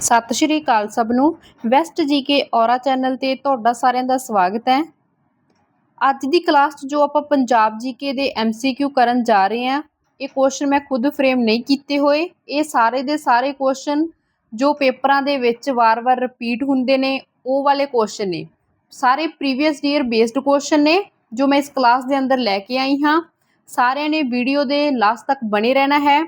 ਸਤਿ ਸ਼੍ਰੀ ਅਕਾਲ ਸਭ ਨੂੰ। ਵੈਸਟ ਜੀਕੇ ਔਰਾ ਚੈਨਲ ਤੇ ਤੁਹਾਡਾ ਸਾਰਿਆਂ ਦਾ ਸਵਾਗਤ ਹੈ। ਅੱਜ ਦੀ ਕਲਾਸ 'ਚ ਜੋ ਆਪਾਂ ਪੰਜਾਬ ਜੀਕੇ ਦੇ ਐਮਸੀਕਿਊ ਕਰਨ ਜਾ ਰਹੇ ਹਾਂ, ਇਹ ਕੁਐਸਚਨ ਮੈਂ ਖੁਦ ਫਰੇਮ ਨਹੀਂ ਕੀਤੇ ਹੋਏ। ਇਹ ਸਾਰੇ ਦੇ ਸਾਰੇ ਕੁਐਸਚਨ ਜੋ ਪੇਪਰਾਂ ਦੇ ਵਿੱਚ ਵਾਰ-ਵਾਰ ਰਿਪੀਟ ਹੁੰਦੇ ਨੇ, ਉਹ ਵਾਲੇ ਕੁਐਸਚਨ ਨੇ। ਸਾਰੇ ਪ੍ਰੀਵੀਅਸ ਈਅਰ ਬੇਸਡ ਕੁਐਸਚਨ ਨੇ, ਜੋ ਮੈਂ ਇਸ ਕਲਾਸ ਦੇ ਅੰਦਰ ਲੈ ਕੇ ਆਈ ਹਾਂ। ਸਾਰਿਆਂ ਨੇ ਵੀਡੀਓ ਦੇ ਲਾਸਟ ਤੱਕ ਬਣੇ ਰਹਿਣਾ ਹੈ।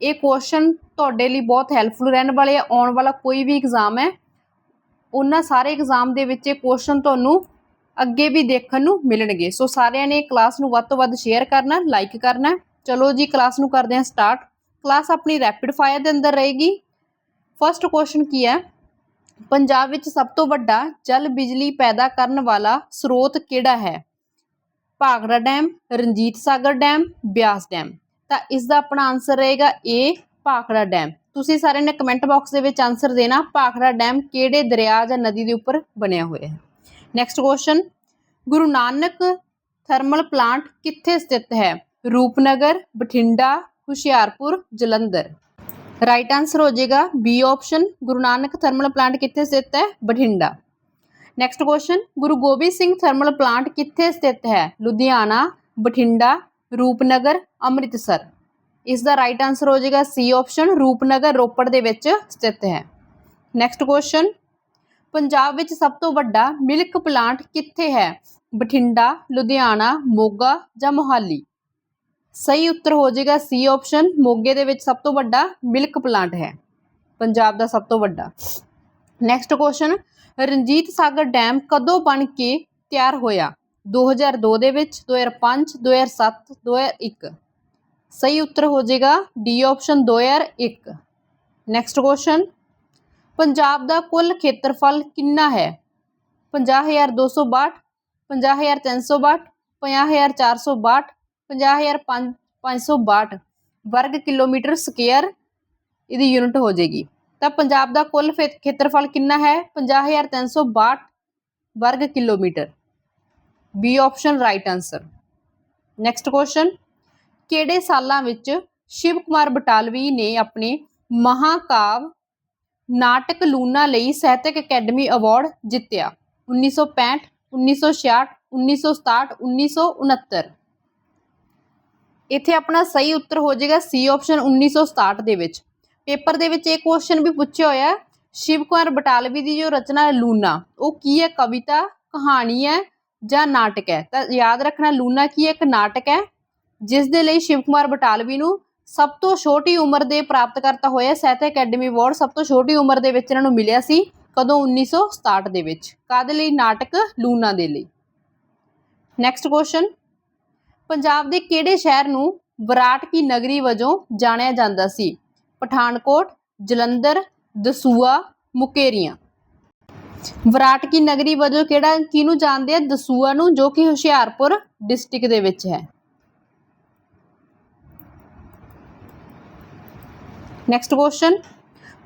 ਇਹ ਕੁਐਸਚਨ ਤੁਹਾਡੇ ਲਈ ਬਹੁਤ ਹੈਲਪਫੁਲ ਰਹਿਣ ਵਾਲੇ ਆ, ਆਉਣ ਵਾਲਾ ਕੋਈ ਵੀ ਐਗਜ਼ਾਮ ਹੈ, ਉਹਨਾਂ ਸਾਰੇ ਐਗਜ਼ਾਮ ਦੇ ਵਿੱਚ ਇਹ ਕੁਐਸਚਨ ਤੁਹਾਨੂੰ ਅੱਗੇ ਵੀ ਦੇਖਣ ਨੂੰ ਮਿਲਣਗੇ। ਸੋ ਸਾਰਿਆਂ ਨੇ ਕਲਾਸ ਨੂੰ ਵੱਧ ਤੋਂ ਵੱਧ ਸ਼ੇਅਰ ਕਰਨਾ ਲਾਈਕ ਕਰਨਾ। ਚਲੋ ਜੀ ਕਲਾਸ ਨੂੰ ਕਰਦੇ ਹਾਂ ਸਟਾਰਟ ਕਲਾਸ ਆਪਣੀ ਰੈਪਿਡ ਫਾਇਰ ਦੇ ਅੰਦਰ ਰਹੇਗੀ। ਫਰਸਟ ਕੁਐਸਚਨ ਕੀ ਹੈ? ਪੰਜਾਬ ਵਿੱਚ ਸਭ ਤੋਂ ਵੱਡਾ ਜਲ ਬਿਜਲੀ ਪੈਦਾ ਕਰਨ ਵਾਲਾ ਸਰੋਤ ਕਿਹੜਾ ਹੈ? Bhakra dam, Ranjit Sagar dam, Beas dam. ਤਾਂ ਇਸ ਦਾ ਆਪਣਾ ਆਨਸਰ ਰਹੇਗਾ ਏ ਭਾਖੜਾ ਡੈਮ ਤੁਸੀਂ ਸਾਰਿਆਂ ਨੇ ਕਮੈਂਟ ਬਾਕਸ ਦੇ ਵਿੱਚ ਆਨਸਰ ਦੇਣਾ, ਭਾਖੜਾ ਡੈਮ ਕਿਹੜੇ ਦਰਿਆ ਜਾਂ ਨਦੀ ਦੇ ਉੱਪਰ ਬਣਿਆ ਹੋਇਆ ਹੈ? Next question Guru Nanak thermal plant ਕਿੱਥੇ ਸਥਿਤ ਹੈ? ਰੂਪਨਗਰ, ਬਠਿੰਡਾ, ਹੁਸ਼ਿਆਰਪੁਰ, ਜਲੰਧਰ। ਰਾਈਟ ਆਨਸਰ ਹੋ ਜਾਏਗਾ B option Guru Nanak thermal plant ਕਿੱਥੇ ਸਥਿਤ ਹੈ? Bathinda. Next question Guru Gobind Singh thermal plant ਕਿੱਥੇ ਸਥਿਤ ਹੈ? ਲੁਧਿਆਣਾ, ਬਠਿੰਡਾ ਰੂਪਨਗਰ, ਅੰਮ੍ਰਿਤਸਰ। ਇਸ ਦਾ ਰਾਈਟ ਆਨਸਰ ਹੋ ਜਾਏਗਾ ਸੀ ਆਪਸ਼ਨ ਰੂਪਨਗਰ, ਰੋਪੜ ਦੇ ਵਿੱਚ ਸਥਿਤ ਹੈ। ਨੈਕਸਟ ਕੁਐਸਚਨ ਪੰਜਾਬ ਵਿੱਚ ਸਭ ਤੋਂ ਵੱਡਾ ਮਿਲਕ ਪਲਾਂਟ ਕਿੱਥੇ ਹੈ? ਬਠਿੰਡਾ, ਲੁਧਿਆਣਾ, ਮੋਗਾ ਜਾਂ ਮੋਹਾਲੀ? ਸਹੀ ਉੱਤਰ ਹੋ ਜਾਏਗਾ ਸੀ ਆਪਸ਼ਨ ਮੋਗੇ ਦੇ ਵਿੱਚ ਸਭ ਤੋਂ ਵੱਡਾ ਮਿਲਕ ਪਲਾਂਟ ਹੈ। ਪੰਜਾਬ ਦਾ ਸਭ ਤੋਂ ਵੱਡਾ। Next question Ranjit Sagar dam ਕਦੋਂ ਬਣ ਕੇ ਤਿਆਰ ਹੋਇਆ? 2002 ਦੇ ਵਿੱਚ 2005 2007 2001 ਸਹੀ ਉੱਤਰ ਹੋ ਜਾਏਗਾ D option 2001 next question Punjab ਦਾ ਕੁੱਲ ਖੇਤਰਫਲ ਕਿੰਨਾ ਹੈ? 50262 50362 50462 50562 ਵਰਗ ਕਿਲੋਮੀਟਰ ਸਕੁਅਰ ਇਹਦੀ ਯੂਨਿਟ ਹੋ ਜਾਏਗੀ। ਤਾਂ ਪੰਜਾਬ ਦਾ ਕੁੱਲ ਫੇ- ਖੇਤਰਫਲ ਕਿੰਨਾ ਹੈ? 50362 ਵਰਗ kilometre. B option right answer next question ਕਿਹੜੇ ਸਾਲਾਂ ਵਿੱਚ ਸ਼ਿਵ ਕੁਮਾਰ ਬਟਾਲਵੀ ਨੇ ਆਪਣੇ ਮਹਾਕਾਵ ਨਾਟਕ ਲੂਨਾ ਲਈ ਸਾਹਿਤਕ ਅਕੈਡਮੀ ਅਵਾਰਡ ਜਿੱਤਿਆ? 1965 1966 1967 1969 ਇੱਥੇ ਆਪਣਾ ਸਹੀ ਉੱਤਰ ਹੋ ਜਾਏਗਾ ਸੀ ਆਪਸ਼ਨ 1967 ਦੇ ਵਿੱਚ। ਪੇਪਰ ਦੇ ਵਿੱਚ ਇਹ ਕੁਐਸਚਨ ਵੀ ਪੁੱਛਿਆ ਹੋਇਆ ਸ਼ਿਵ ਕੁਮਾਰ ਬਟਾਲਵੀ ਦੀ ਜੋ ਰਚਨਾ ਹੈ ਲੂਨਾ, ਉਹ ਕੀ ਹੈ? ਕਵਿਤਾ, ਕਹਾਣੀ ਹੈ ਜਾਂ ਨਾਟਕ ਹੈ। ਤਾਂ ਯਾਦ ਰੱਖਣਾ ਲੂਨਾ ਕੀ ਇੱਕ ਨਾਟਕ ਹੈ, ਜਿਸ ਦੇ ਲਈ ਸ਼ਿਵ ਕੁਮਾਰ ਬਟਾਲਵੀ ਨੂੰ ਸਭ ਤੋਂ ਛੋਟੀ ਉਮਰ ਦੇ ਪ੍ਰਾਪਤ ਕਰਤਾ ਹੋਇਆ ਸਾਹਿਤਕ ਅਕੈਡਮੀ ਅਵਾਰਡ ਸਭ ਤੋਂ ਛੋਟੀ ਉਮਰ ਦੇ ਵਿੱਚ ਇਹਨਾਂ ਨੂੰ ਮਿਲਿਆ ਸੀ ਕਦੋਂ? 1967 ਦੇ ਵਿੱਚ। ਕਾਦੇ ਲਈ? ਨਾਟਕ ਲੂਨਾ ਦੇ ਲਈ। ਨੈਕਸਟ ਕੁਐਸਚਨ ਪੰਜਾਬ ਦੇ ਕਿਹੜੇ ਸ਼ਹਿਰ ਨੂੰ ਵਿਰਾਟ ਕੀ ਨਗਰੀ ਵਜੋਂ ਜਾਣਿਆ ਜਾਂਦਾ ਸੀ? ਪਠਾਨਕੋਟ, ਜਲੰਧਰ ਦਸੂਆ ਮੁਕੇਰੀਆਂ। ਵਿਰਾਟ ਕੀ ਨਗਰੀ ਵਜੋਂ ਕਿਹੜਾ, ਕਿਹਨੂੰ ਜਾਣਦੇ ਆ? ਦਸੂਆ ਨੂੰ, ਜੋ ਕਿ ਹੁਸ਼ਿਆਰਪੁਰ ਡਿਸਟ੍ਰਿਕਟ ਦੇ ਵਿੱਚ ਹੈ। ਨੈਕਸਟ ਕੁਐਸਚਨ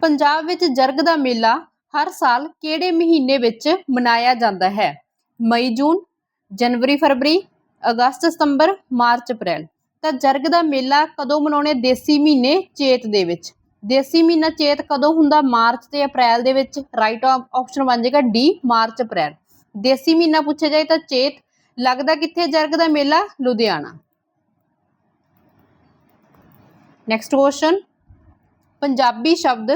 ਪੰਜਾਬ ਵਿੱਚ ਜਰਗ ਦਾ ਮੇਲਾ ਹਰ ਸਾਲ ਕਿਹੜੇ ਮਹੀਨੇ ਵਿੱਚ ਮਨਾਇਆ ਜਾਂਦਾ ਹੈ? ਮਈ, ਜੂਨ, ਜਨਵਰੀ, ਫਰਵਰੀ, ਅਗਸਤ, ਸਤੰਬਰ, ਮਾਰਚ, ਅਪ੍ਰੈਲ। ਤਾਂ ਜਰਗ ਦਾ ਮੇਲਾ ਕਦੋਂ ਮਨਾਉਣੇ? ਦੇਸੀ ਮਹੀਨੇ ਚੇਤ ਦੇ ਵਿੱਚ। ਦੇਸੀ ਮਹੀਨਾ ਚੇਤ ਕਦੋਂ ਹੁੰਦਾ? ਮਾਰਚ ਤੇ ਅਪ੍ਰੈਲ ਦੇ ਵਿੱਚ। ਰਾਈਟ ਆਪਸ਼ਨ ਬਣ ਜਾਏਗਾ ਡੀ ਮਾਰਚ, ਅਪ੍ਰੈਲ। ਦੇਸੀ ਮਹੀਨਾ ਪੁੱਛਿਆ ਜਾਏ ਤਾਂ ਚੇਤ ਲੱਗਦਾ ਕਿੱਥੇ? ਜਰਗ ਦਾ ਮੇਲਾ, ਲੁਧਿਆਣਾ। ਨੈਕਸਟ ਕੁਐਸਚਨ ਪੰਜਾਬੀ ਸ਼ਬਦ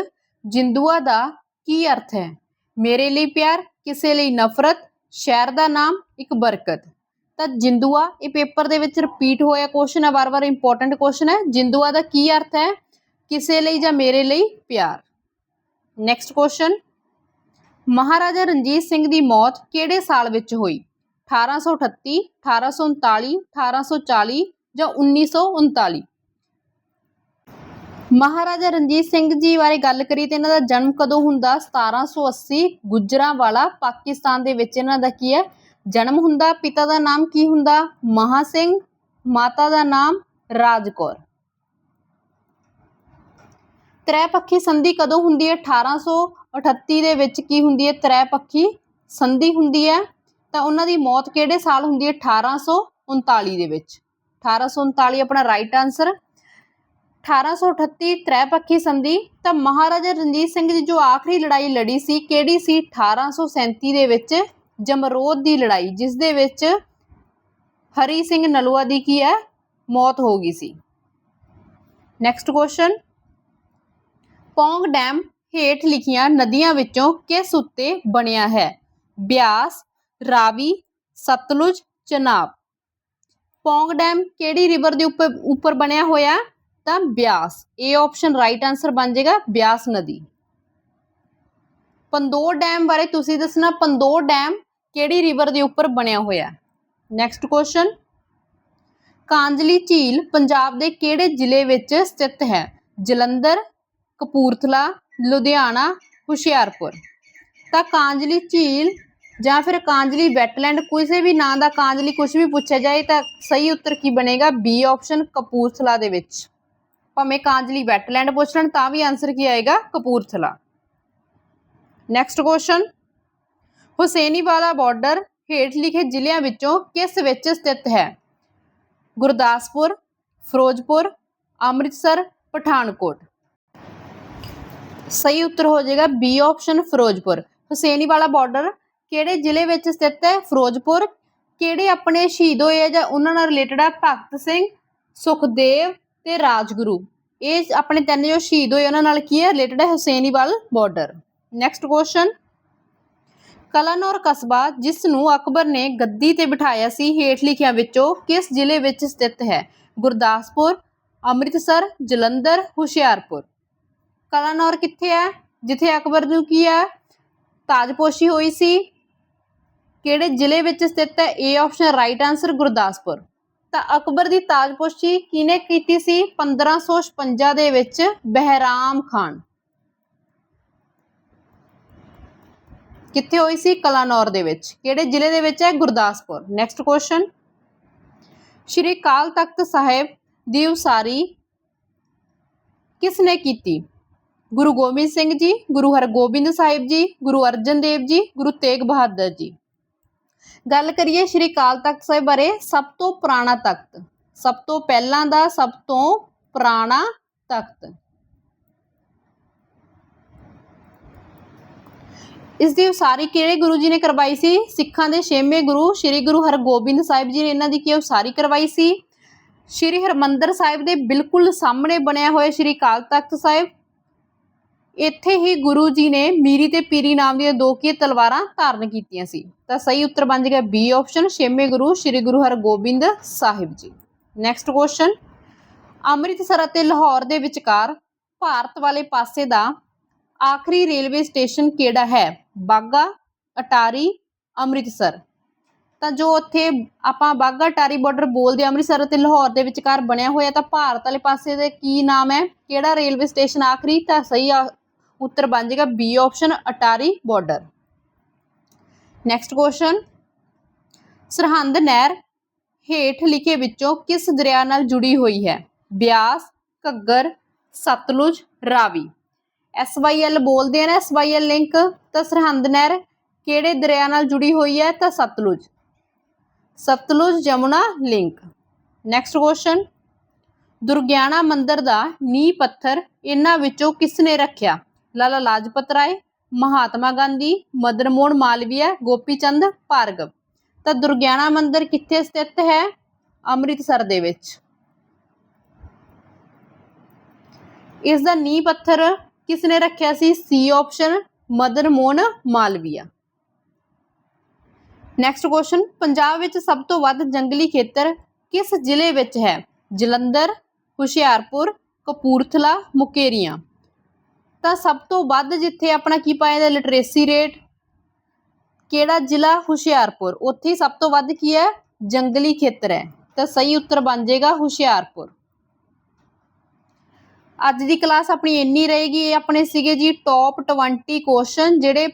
ਜਿੰਦੂਆ ਦਾ ਕੀ ਅਰਥ ਹੈ? ਮੇਰੇ ਲਈ ਪਿਆਰ, ਕਿਸੇ ਲਈ ਨਫ਼ਰਤ, ਸ਼ਹਿਰ ਦਾ ਨਾਮ, ਇੱਕ ਬਰਕਤ। ਤਾਂ ਜਿੰਦੂਆ, ਇਹ ਪੇਪਰ ਦੇ ਵਿੱਚ ਰਿਪੀਟ ਹੋਇਆ ਕੁਐਸਚਨ ਹੈ ਵਾਰ-ਵਾਰ ਇੰਪੋਰਟੈਂਟ ਕੁਐਸਚਨ ਹੈ। ਜਿੰਦੂਆ ਦਾ ਕੀ ਅਰਥ ਹੈ? ਕਿਸੇ ਲਈ ਜਾਂ ਮੇਰੇ ਲਈ? ਪਿਆਰ। ਨੈਕਸਟ ਕੁਐਸਚਨ ਮਹਾਰਾਜਾ ਰਣਜੀਤ ਸਿੰਘ ਦੀ ਮੌਤ ਕਿਹੜੇ ਸਾਲ ਵਿੱਚ ਹੋਈ? 1838 1839 1840 ਜਾਂ 1939 ਮਹਾਰਾਜਾ ਰਣਜੀਤ ਸਿੰਘ ਜੀ ਬਾਰੇ ਗੱਲ ਕਰੀ ਤੇ ਇਹਨਾਂ ਦਾ ਜਨਮ ਕਦੋਂ ਹੁੰਦਾ? 1780 ਗੁਜਰਾਂਵਾਲਾ, ਪਾਕਿਸਤਾਨ ਦੇ ਵਿੱਚ ਇਹਨਾਂ ਦਾ ਕੀ ਹੈ? ਜਨਮ ਹੁੰਦਾ, ਪਿਤਾ ਦਾ ਨਾਮ ਕੀ ਹੁੰਦਾ? ਮਹਾ ਸਿੰਘ, ਮਾਤਾ ਦਾ ਨਾਮ ਰਾਜਕੌਰ ਤ੍ਰੈਪੱਖੀ ਸੰਧੀ ਕਦੋਂ ਹੁੰਦੀ ਹੈ? 1838 ਦੇ ਵਿੱਚ ਕੀ ਹੁੰਦੀ ਹੈ? ਤ੍ਰੈਪੱਖੀ ਸੰਧੀ ਹੁੰਦੀ ਹੈ। ਤਾਂ ਉਹਨਾਂ ਦੀ ਮੌਤ ਕਿਹੜੇ ਸਾਲ ਹੁੰਦੀ ਹੈ? 1839 ਦੇ ਵਿੱਚ। 1839 ਆਪਣਾ ਰਾਈਟ ਆਨਸਰ 1838 ਤ੍ਰੈਪੱਖੀ ਸੰਧੀ। ਤਾਂ ਮਹਾਰਾਜਾ ਰਣਜੀਤ ਸਿੰਘ ਜੀ ਜੋ ਆਖਰੀ ਲੜਾਈ ਲੜੀ ਸੀ, ਕਿਹੜੀ ਸੀ? 1837 ਦੇ ਵਿੱਚ ਜਮਰੋਦ ਦੀ ਲੜਾਈ, ਜਿਸ ਦੇ ਵਿੱਚ ਹਰੀ ਸਿੰਘ ਨਲੂਆ ਦੀ ਕੀ ਹੈ? ਮੌਤ ਹੋ ਗਈ ਸੀ। ਨੈਕਸਟ ਕੁਐਸਚਨ ਪੌਂਗ ਡੈਮ ਹੇਠ ਲਿਖੀਆਂ ਨਦੀਆਂ ਵਿੱਚੋਂ ਕਿਸ ਉੱਤੇ ਬਣਿਆ ਹੈ? ਬਿਆਸ, ਰਾਵੀ, ਸਤਲੁਜ, ਚਨਾਬ। ਪੌਂਗ ਡੈਮ ਕਿਹੜੀ ਰਿਵਰ ਦੇ ਉੱਪਰ ਉੱਪਰ ਬਣਿਆ ਹੋਇਆ? ਤਾਂ ਬਿਆਸ। ਇਹ ਆਪਸ਼ਨ ਰਾਈਟ ਆਨਸਰ ਬਣ ਜਾਏਗਾ ਬਿਆਸ ਨਦੀ। ਪੰਦੋਰ ਡੈਮ ਬਾਰੇ ਤੁਸੀਂ ਦੱਸਣਾ, ਪੰਦੋਰ ਡੈਮ ਕਿਹੜੀ ਰਿਵਰ ਦੇ ਉੱਪਰ ਬਣਿਆ ਹੋਇਆ? ਨੈਕਸਟ ਕੁਐਸਚਨ ਕਾਂਜਲੀ ਝੀਲ ਪੰਜਾਬ ਦੇ ਕਿਹੜੇ ਜ਼ਿਲ੍ਹੇ ਵਿੱਚ ਸਥਿਤ ਹੈ? ਜਲੰਧਰ ਕਪੂਰਥਲਾ, ਲੁਧਿਆਣਾ, ਹੁਸ਼ਿਆਰਪੁਰ। ਤਾਂ ਕਾਂਜਲੀ ਝੀਲ ਜਾਂ ਫਿਰ ਕਾਂਜਲੀ ਵੈਟਲੈਂਡ ਕਿਸੇ ਵੀ ਨਾਂ ਦਾ ਕਾਂਜਲੀ ਕੁਝ ਵੀ ਪੁੱਛਿਆ ਜਾਏ ਤਾਂ ਸਹੀ ਉੱਤਰ ਕੀ ਬਣੇਗਾ? ਬੀ ਆਪਸ਼ਨ ਕਪੂਰਥਲਾ ਦੇ ਵਿੱਚ। ਭਾਵੇਂ ਕਾਂਜਲੀ ਵੈਟਲੈਂਡ ਪੁੱਛ ਲੈਣ ਤਾਂ ਵੀ ਆਨਸਰ ਕੀ ਆਏਗਾ? Kapurthala. Next question Hussainiwala border ਹੇਠ ਲਿਖੇ ਜ਼ਿਲ੍ਹਿਆਂ ਵਿੱਚੋਂ ਕਿਸ ਵਿੱਚ ਸਥਿਤ ਹੈ? ਗੁਰਦਾਸਪੁਰ, ਫਿਰੋਜ਼ਪੁਰ, ਅੰਮ੍ਰਿਤਸਰ, ਪਠਾਨਕੋਟ। ਸਹੀ ਉੱਤਰ ਹੋ ਜਾਏਗਾ B option Ferozepur. Hussainiwala border ਕਿਹੜੇ ਜ਼ਿਲ੍ਹੇ ਵਿੱਚ ਸਥਿਤ ਹੈ? ਫਿਰੋਜ਼ਪੁਰ। ਕਿਹੜੇ ਆਪਣੇ ਸ਼ਹੀਦ ਹੋਏ ਆ ਜਾਂ ਉਹਨਾਂ ਨਾਲ ਰਿਲੇਟਡ ਹੈ ਭਗਤ ਸਿੰਘ, ਸੁਖਦੇਵ ਤੇ ਰਾਜਗੁਰੂ। ਇਹ ਆਪਣੇ ਤਿੰਨ ਜੋ ਸ਼ਹੀਦ ਹੋਏ ਉਹਨਾਂ ਨਾਲ ਕੀ ਹੈ? ਰਿਲੇਟਡ ਹੈ Hussainiwala border next question Kalanaur ਕਸਬਾ, ਜਿਸ ਨੂੰ ਅਕਬਰ ਨੇ ਗੱਦੀ ਤੇ ਬਿਠਾਇਆ ਸੀ, ਹੇਠ ਲਿਖਿਆਂ ਵਿੱਚੋਂ ਕਿਸ ਜ਼ਿਲ੍ਹੇ ਵਿੱਚ ਸਥਿਤ ਹੈ? ਗੁਰਦਾਸਪੁਰ, ਅੰਮ੍ਰਿਤਸਰ, ਜਲੰਧਰ, ਹੁਸ਼ਿਆਰਪੁਰ। ਕਲਾਨੌਰ ਕਿੱਥੇ ਹੈ ਜਿੱਥੇ ਅਕਬਰ ਨੂੰ ਕੀ ਹੈ ਤਾਜਪੋਸ਼ੀ ਹੋਈ ਸੀ। ਕਿਹੜੇ ਜ਼ਿਲ੍ਹੇ ਵਿੱਚ ਸਥਿਤ ਹੈ? ਇਹ ਆਪਸ਼ਨ ਰਾਈਟ ਆਨਸਰ ਗੁਰਦਾਸਪੁਰ। ਤਾਂ ਅਕਬਰ ਦੀ ਤਾਜਪੋਸ਼ੀ ਕਿਹਨੇ ਕੀਤੀ ਸੀ? 1556 ਦੇ ਵਿੱਚ ਬਹਿਰਾਮ ਖਾਨ। ਕਿੱਥੇ ਹੋਈ ਸੀ? ਕਲਾਨੌਰ ਦੇ ਵਿੱਚ। ਕਿਹੜੇ ਜ਼ਿਲ੍ਹੇ ਦੇ ਵਿੱਚ ਹੈ? ਗੁਰਦਾਸਪੁਰ। ਨੈਕਸਟ ਕੁਐਸਚਨ ਸ਼੍ਰੀ ਕਾਲ ਤਖਤ ਸਾਹਿਬ ਦੀ ਉਸਾਰੀ ਕਿਸ ਨੇ ਕੀਤੀ? ਗੁਰੂ ਗੋਬਿੰਦ ਸਿੰਘ ਜੀ, ਗੁਰੂ ਹਰਗੋਬਿੰਦ ਸਾਹਿਬ ਜੀ, ਗੁਰੂ ਅਰਜਨ ਦੇਵ ਜੀ, ਗੁਰੂ ਤੇਗ ਬਹਾਦਰ ਜੀ। ਗੱਲ ਕਰੀਏ ਸ਼੍ਰੀ ਕਾਲ ਤਖਤ ਸਾਹਿਬ ਬਾਰੇ, ਸਭ ਤੋਂ ਪੁਰਾਣਾ ਤਖਤ। ਸਭ ਤੋਂ ਪਹਿਲਾਂ ਦਾ, ਸਭ ਤੋਂ ਪੁਰਾਣਾ ਤਖਤ। ਇਸ ਦੀ ਉਸਾਰੀ ਕਿਹੜੇ ਗੁਰੂ ਜੀ ਨੇ ਕਰਵਾਈ ਸੀ? ਸਿੱਖਾਂ ਦੇ ਛੇਵੇਂ ਗੁਰੂ ਸ੍ਰੀ ਗੁਰੂ ਹਰਗੋਬਿੰਦ ਸਾਹਿਬ ਜੀ ਨੇ ਇਹਨਾਂ ਦੀ ਕੀ ਉਸਾਰੀ ਕਰਵਾਈ ਸੀ? ਸ੍ਰੀ ਹਰਮੰਦਰ ਸਾਹਿਬ ਦੇ ਬਿਲਕੁਲ ਸਾਹਮਣੇ ਬਣਿਆ ਹੋਇਆ ਸ੍ਰੀ ਕਾਲ ਤਖਤ ਸਾਹਿਬ ਇੱਥੇ ਹੀ ਗੁਰੂ ਜੀ ਨੇ ਮੀਰੀ ਤੇ ਪੀਰੀ ਨਾਮ ਦੀਆਂ ਦੋ ਕੀ ਤਲਵਾਰਾਂ ਧਾਰਨ ਕੀਤੀਆਂ ਸੀ। ਤਾਂ ਸਹੀ ਉੱਤਰ ਬਣ ਜਾਏਗਾ ਬੀ ਆਪਸ਼ਨ ਛੇਵੇਂ ਗੁਰੂ, ਸ੍ਰੀ ਗੁਰੂ ਹਰਗੋਬਿੰਦ ਸਾਹਿਬ ਜੀ। ਨੈਕਸਟ ਕੁਐਸਚਨ ਅੰਮ੍ਰਿਤਸਰ ਅਤੇ ਲਾਹੌਰ ਦੇ ਵਿਚਕਾਰ ਭਾਰਤ ਵਾਲੇ ਪਾਸੇ ਦਾ ਆਖਰੀ ਰੇਲਵੇ ਸਟੇਸ਼ਨ ਕਿਹੜਾ ਹੈ? ਬਾਗਾ ਅਟਾਰੀ, ਅੰਮ੍ਰਿਤਸਰ। ਤਾਂ ਜੋ ਉੱਥੇ ਆਪਾਂ ਬਾਗਾ ਅਟਾਰੀ ਬਾਰਡਰ ਬੋਲਦੇ ਅੰਮ੍ਰਿਤਸਰ ਅਤੇ ਲਾਹੌਰ ਦੇ ਵਿਚਕਾਰ ਬਣਿਆ ਹੋਇਆ, ਤਾਂ ਭਾਰਤ ਵਾਲੇ ਪਾਸੇ ਦੇ ਕੀ ਨਾਮ ਹੈ? ਕਿਹੜਾ ਰੇਲਵੇ ਸਟੇਸ਼ਨ ਆਖਰੀ? ਤਾਂ ਸਹੀ ਆ- ਉੱਤਰ ਬਣ ਜਾਏਗਾ B option Attari border next question Sirhind ਨਹਿਰ ਹੇਠ ਲਿਖੇ ਵਿੱਚੋਂ ਕਿਸ ਦਰਿਆ ਨਾਲ ਜੁੜੀ ਹੋਈ ਹੈ? ਬਿਆਸ, ਘੱਗਰ, ਸਤਲੁਜ, ਰਾਵੀ। ਐਸਵਾਈਐਲ ਬੋਲਦੇ ਆ ਨਾ ਐਸਵਾਈਐਲ ਲਿੰਕ ਤਾਂ ਸਰਹੰਦ ਨਹਿਰ ਕਿਹੜੇ ਦਰਿਆ ਨਾਲ ਜੁੜੀ ਹੋਈ ਹੈ? ਤਾਂ Sutlej. Sutlej Yamuna link next question Durgiana Mandir ਦਾ ਨੀਂਹ ਪੱਥਰ ਇਹਨਾਂ ਵਿੱਚੋਂ ਕਿਸ ਨੇ ਰੱਖਿਆ? ਲਾਲਾ ਲਾਜਪਤ ਰਾਏ, ਮਹਾਤਮਾ ਗਾਂਧੀ ਮਦਨ ਮੋਹਨ ਮਾਲਵੀਆ ਗੋਪੀ ਚੰਦ ਭਾਰਗਵ। ਤਾਂ ਦੁਰਗਿਆਣਾ ਮੰਦਿਰ ਕਿੱਥੇ ਸਥਿਤ ਹੈ? ਅੰਮ੍ਰਿਤਸਰ ਦੇ ਵਿੱਚ। ਇਸ ਦਾ ਨੀਂਹ ਪੱਥਰ ਕਿਸ ਨੇ ਰੱਖਿਆ ਸੀ? C option Madan Mohan Malaviya. Next question Punjab ਵਿੱਚ ਸਭ ਤੋਂ ਵੱਧ ਜੰਗਲੀ ਖੇਤਰ ਕਿਸ ਜ਼ਿਲ੍ਹੇ ਵਿੱਚ ਹੈ? ਜਲੰਧਰ, ਹੁਸ਼ਿਆਰਪੁਰ, ਕਪੂਰਥਲਾ, ਮੁਕੇਰੀਆਂ। ਤਾਂ ਸਭ ਤੋਂ ਵੱਧ ਜਿੱਥੇ ਆਪਣਾ ਕੀ ਪਾਇਆ ਜਾਂਦਾ ਲਿਟਰੇਸੀ ਰੇਟ ਕਿਹੜਾ ਜ਼ਿਲ੍ਹਾ? ਹੁਸ਼ਿਆਰਪੁਰ। ਉੱਥੇ ਸਭ ਤੋਂ ਵੱਧ ਕੀ ਹੈ? ਜੰਗਲੀ ਖੇਤਰ ਹੈ। ਤਾਂ ਸਹੀ ਉੱਤਰ ਬਣ ਜਾਏਗਾ ਹੁਸ਼ਿਆਰਪੁਰ। ਅੱਜ ਦੀ ਕਲਾਸ ਆਪਣੀ ਇੰਨੀ ਰਹੇਗੀ, ਇਹ ਆਪਣੇ ਸੀਗੇ ਜੀ ਟੌਪ 20 ਕੁਐਸਚਨ ਜਿਹੜੇ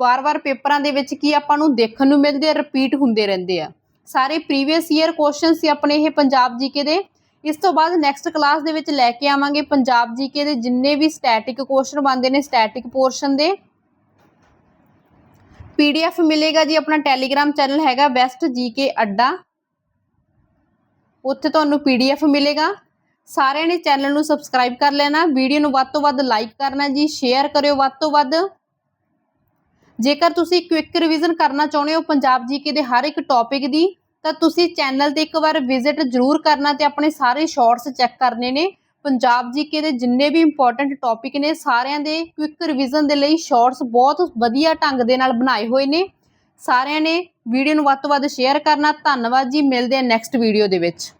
ਵਾਰ-ਵਾਰ ਪੇਪਰਾਂ ਦੇ ਵਿੱਚ ਕੀ ਆਪਾਂ ਨੂੰ ਦੇਖਣ ਨੂੰ ਮਿਲਦੇ ਆ ਰਿਪੀਟ ਹੁੰਦੇ ਰਹਿੰਦੇ ਆ। ਸਾਰੇ ਪ੍ਰੀਵੀਅਸ ਈਅਰ ਕੁਐਸਚਨ ਸੀ ਆਪਣੇ ਇਹ ਪੰਜਾਬ ਜੀਕੇ ਦੇ। ਇਸ ਤੋਂ ਬਾਅਦ ਨੈਕਸਟ ਕਲਾਸ ਦੇ ਵਿੱਚ ਲੈ ਕੇ ਆਵਾਂਗੇ ਪੰਜਾਬ ਜੀਕੇ ਦੇ ਜਿੰਨੇ ਵੀ ਸਟੈਟਿਕ ਕੁਐਸਚਨ ਬਣਦੇ ਨੇ ਸਟੈਟਿਕ ਪੋਰਸ਼ਨ ਦੇ। ਪੀਡੀਐਫ ਮਿਲੇਗਾ ਜੀ ਆਪਣਾ ਟੈਲੀਗ੍ਰਾਮ ਚੈਨਲ ਹੈਗਾ ਬੈਸਟ ਜੀਕੇ ਅੱਡਾ। ਉੱਥੇ ਤੁਹਾਨੂੰ ਪੀਡੀਐਫ ਮਿਲੇਗਾ। ਸਾਰਿਆਂ ਨੇ ਚੈਨਲ ਨੂੰ ਸਬਸਕ੍ਰਾਈਬ ਕਰ ਲੈਣਾ ਵੀਡੀਓ ਨੂੰ ਵੱਧ ਤੋਂ ਵੱਧ ਲਾਈਕ ਕਰਨਾ ਜੀ ਸ਼ੇਅਰ ਕਰਿਓ ਵੱਧ ਤੋਂ ਵੱਧ। ਜੇਕਰ ਤੁਸੀਂ ਕੁਇਕ ਰਿਵੀਜ਼ਨ ਕਰਨਾ ਚਾਹੁੰਦੇ ਹੋ, ਪੰਜਾਬ ਜੀਕੇ ਦੇ ਹਰ ਇੱਕ ਟੌਪਿਕ ਦੀ ਤਾਂ ਤੁਸੀਂ ਚੈਨਲ ਤੇ ਇੱਕ ਵਾਰ ਵਿਜ਼ਿਟ ਜ਼ਰੂਰ ਕਰਨਾ ਤੇ ਆਪਣੇ ਸਾਰੇ ਸ਼ਾਰਟਸ ਚੈੱਕ ਕਰਨੇ ਨੇ। ਪੰਜਾਬ ਜੀਕੇ ਦੇ ਜਿੰਨੇ ਵੀ ਇੰਪੋਰਟੈਂਟ ਟੌਪਿਕ ਨੇ, ਸਾਰਿਆਂ ਦੇ ਕੁਇਕ ਰਿਵੀਜ਼ਨ ਦੇ ਲਈ ਸ਼ਾਰਟਸ ਬਹੁਤ ਵਧੀਆ ਢੰਗ ਦੇ ਨਾਲ ਬਣਾਏ ਹੋਏ ਨੇ। ਸਾਰਿਆਂ ਨੇ ਵੀਡੀਓ ਨੂੰ ਵੱਧ ਤੋਂ ਵੱਧ ਸ਼ੇਅਰ ਕਰਨਾ। ਧੰਨਵਾਦ ਜੀ, ਮਿਲਦੇ ਆ ਨੈਕਸਟ ਵੀਡੀਓ ਦੇ ਵਿੱਚ।